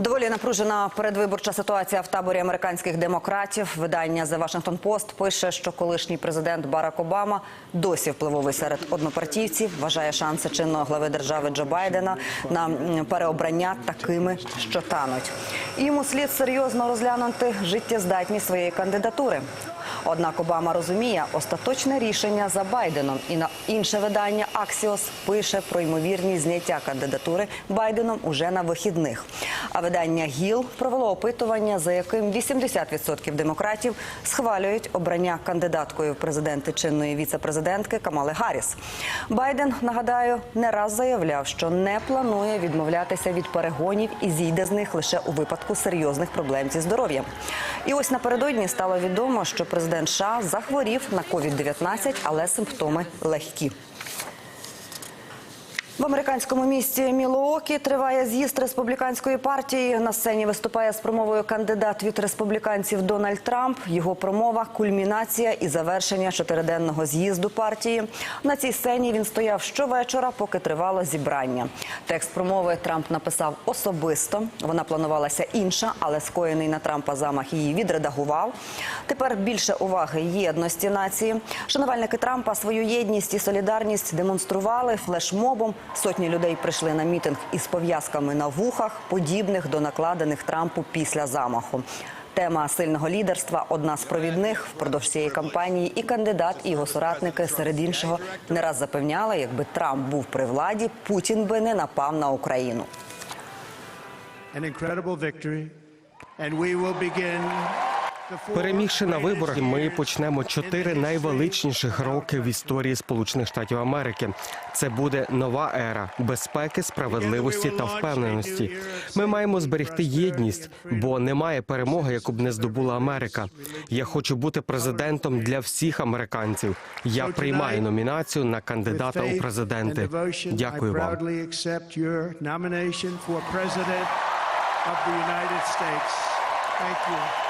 Доволі напружена передвиборча ситуація в таборі американських демократів. Видання The Washington Post пише, що колишній президент Барак Обама досі впливовий серед однопартійців. Вважає шанси чинного глави держави Джо Байдена на переобрання такими, що тануть. Йому слід серйозно розглянути життєздатність своєї кандидатури. Однак Обама розуміє остаточне рішення за Байденом. І на інше видання Axios пише про ймовірність зняття кандидатури Байденом уже на вихідних. А видання ГІЛ провело опитування, за яким 80% демократів схвалюють обрання кандидаткою в президенти чинної віце-президентки Камали Гарріс. Байден, нагадаю, не раз заявляв, що не планує відмовлятися від перегонів і зійде з них лише у випадку серйозних проблем зі здоров'ям. І ось напередодні стало відомо, що президент США захворів на COVID-19, але симптоми легкі. В американському місті Мілуокі триває з'їзд республіканської партії. На сцені виступає з промовою кандидат від республіканців Дональд Трамп. Його промова кульмінація і завершення чотириденного з'їзду партії. На цій сцені він стояв щовечора, поки тривало зібрання. Текст промови Трамп написав особисто. Вона планувалася інша, але скоєний на Трампа замах її відредагував. Тепер більше уваги єдності нації. Шанувальники Трампа свою єдність і солідарність демонстрували флешмобом. Сотні людей прийшли на мітинг із пов'язками на вухах, подібних до накладених Трампу після замаху. Тема сильного лідерства одна з провідних впродовж цієї кампанії. І кандидат, і його соратники серед іншого не раз запевняли, якби Трамп був при владі, Путін би не напав на Україну. incredible victory, and we will begin Перемігши на виборах, ми почнемо чотири найвеличніших роки в історії Сполучених Штатів Америки. Це буде нова ера безпеки, справедливості та впевненості. Ми маємо зберегти єдність, бо немає перемоги, яку б не здобула Америка. Я хочу бути президентом для всіх американців. Я приймаю номінацію на кандидата у президенти. Дякую вам. of the. Thank you.